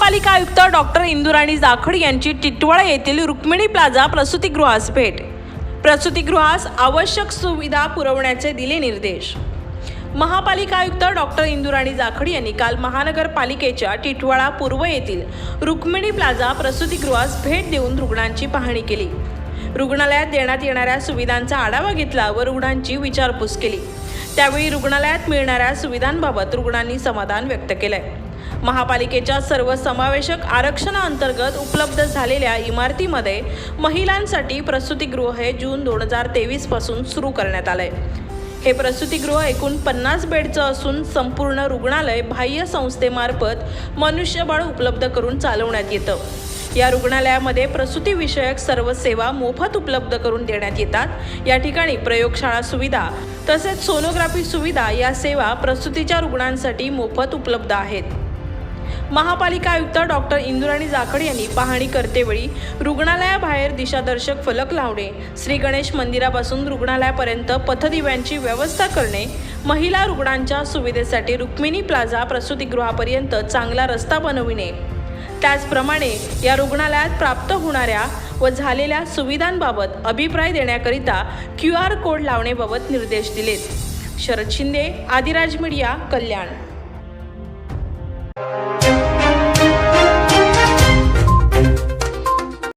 महापालिका आयुक्त डॉक्टर इंदुराणी जाखड यांची टिटवाळा येथील रुक्मिणी प्लाझा प्रसूतिगृहास भेट. प्रसूतीगृहास आवश्यक सुविधा पुरवण्याचे दिले निर्देश. महापालिका आयुक्त डॉक्टर इंदुराणी जाखड यांनी काल महानगरपालिकेच्या टिटवाळा पूर्व येथील रुक्मिणी प्लाझा प्रसूतीगृहास भेट देऊन रुग्णांची पाहणी केली. रुग्णालयात देण्यात येणाऱ्या सुविधांचा आढावा घेतला व रुग्णांची विचारपूस केली. त्यावेळी रुग्णालयात मिळणाऱ्या सुविधांबाबत रुग्णांनी समाधान व्यक्त केलंय. महापालिकेच्या सर्वसमावेशक आरक्षणाअंतर्गत उपलब्ध झालेल्या इमारतीमध्ये महिलांसाठी प्रसूतीगृह हे जून दोन हजार तेवीसपासून सुरू करण्यात आलं आहे हे प्रसूतीगृह एकूण पन्नास बेडचं असून संपूर्ण रुग्णालय बाह्य संस्थेमार्फत मनुष्यबळ उपलब्ध करून चालवण्यात येतं. या रुग्णालयामध्ये प्रसूतीविषयक सर्व सेवा मोफत उपलब्ध करून देण्यात येतात. या ठिकाणी प्रयोगशाळा सुविधा तसेच सोनोग्राफी सुविधा या सेवा प्रसूतीच्या रुग्णांसाठी मोफत उपलब्ध आहेत. महापालिका आयुक्त डॉक्टर इंदुराणी जाखड यांनी पाहणी करतेवेळी रुग्णालयाबाहेर दिशादर्शक फलक लावणे श्री गणेश मंदिरापासून रुग्णालयापर्यंत पथदिव्यांची व्यवस्था करणे महिला रुग्णांच्या सुविधेसाठी रुक्मिणी प्लाझा प्रसूतिगृहापर्यंत चांगला रस्ता बनविणे. त्याचप्रमाणे या रुग्णालयात प्राप्त होणाऱ्या व झालेल्या सुविधांबाबत अभिप्राय देण्याकरिता क्यू आर कोड लावण्याबाबत निर्देश दिलेत. शरद शिंदे आदिराज मीडिया कल्याण.